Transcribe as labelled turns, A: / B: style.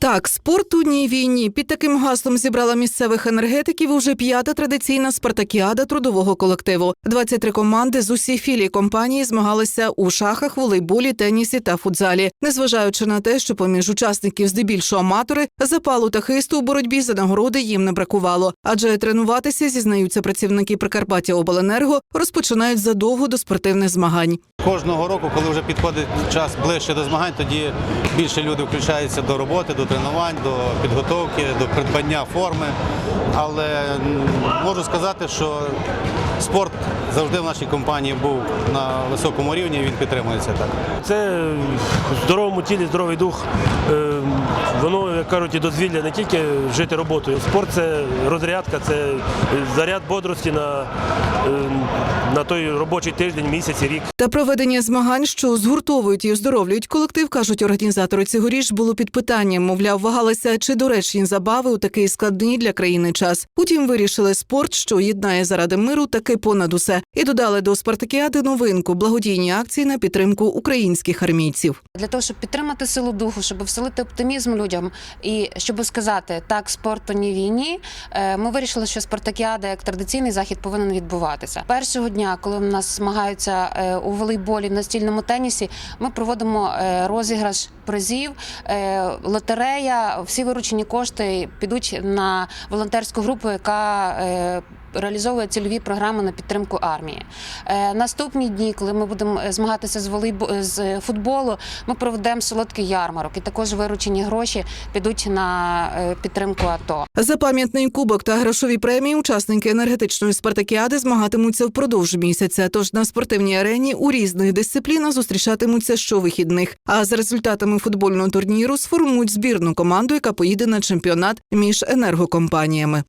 A: Так, спорт у дній війні під таким гаслом зібрала місцевих енергетиків уже п'ята традиційна спартакіада трудового колективу. 23 команди з усіх філій компанії змагалися у шахах, волейболі, тенісі та футзалі. Незважаючи на те, що поміж учасників здебільшого аматори, запалу та хисту у боротьбі за нагороди їм не бракувало. Адже тренуватися зізнаються працівники Прикарпаття Обленерго розпочинають задовго до спортивних змагань.
B: Кожного року, коли вже підходить час ближче до змагань, тоді більше люди включаються до роботи, до тренувань, до підготовки, до придбання форми. Але можу сказати, що спорт завжди в нашій компанії був на високому рівні, і він підтримується так.
C: Це в здоровому тілі, здоровий дух. Е, Воно, як кажуть, дозвілля не тільки жити роботою. Спорт це розрядка, це заряд бодрості на, на той робочий тиждень, місяць і рік.
A: Та проведення змагань, що згуртовують і оздоровлюють колектив, кажуть організатори цьогоріч, було під питанням. Мовляв, вагалися чи доречні забави у такий складний для країни час. Утім, вирішили спорт, що єднає заради миру, таки понад усе, і додали до спартакіади новинку благодійні акції на підтримку українських армійців.
D: для того, щоб підтримати силу духу, щоб вселити оптимізм людям і щоб сказати так, спорту ні війні. е, Ми вирішили, що спартакіада як традиційний захід повинен відбуватися. Першого дня, коли в нас змагаються е, у волейболі, на настільному тенісі, ми проводимо е, розіграш призів, е, лотерея. Всі виручені кошти підуть на волонтерську групу, яка Реалізовує цільові програми на підтримку армії. Е, наступні дні, коли ми будемо е, змагатися з волейбо з футболу, ми проведемо солодкий ярмарок, і також виручені гроші підуть на е, підтримку АТО.
A: За пам'ятний кубок та грошові премії учасники енергетичної спартакіади змагатимуться впродовж місяця. Тож на спортивній арені у різних дисциплінах зустрічатимуться щовихідних. А за результатами футбольного турніру сформують збірну команду, яка поїде на чемпіонат між енергокомпаніями.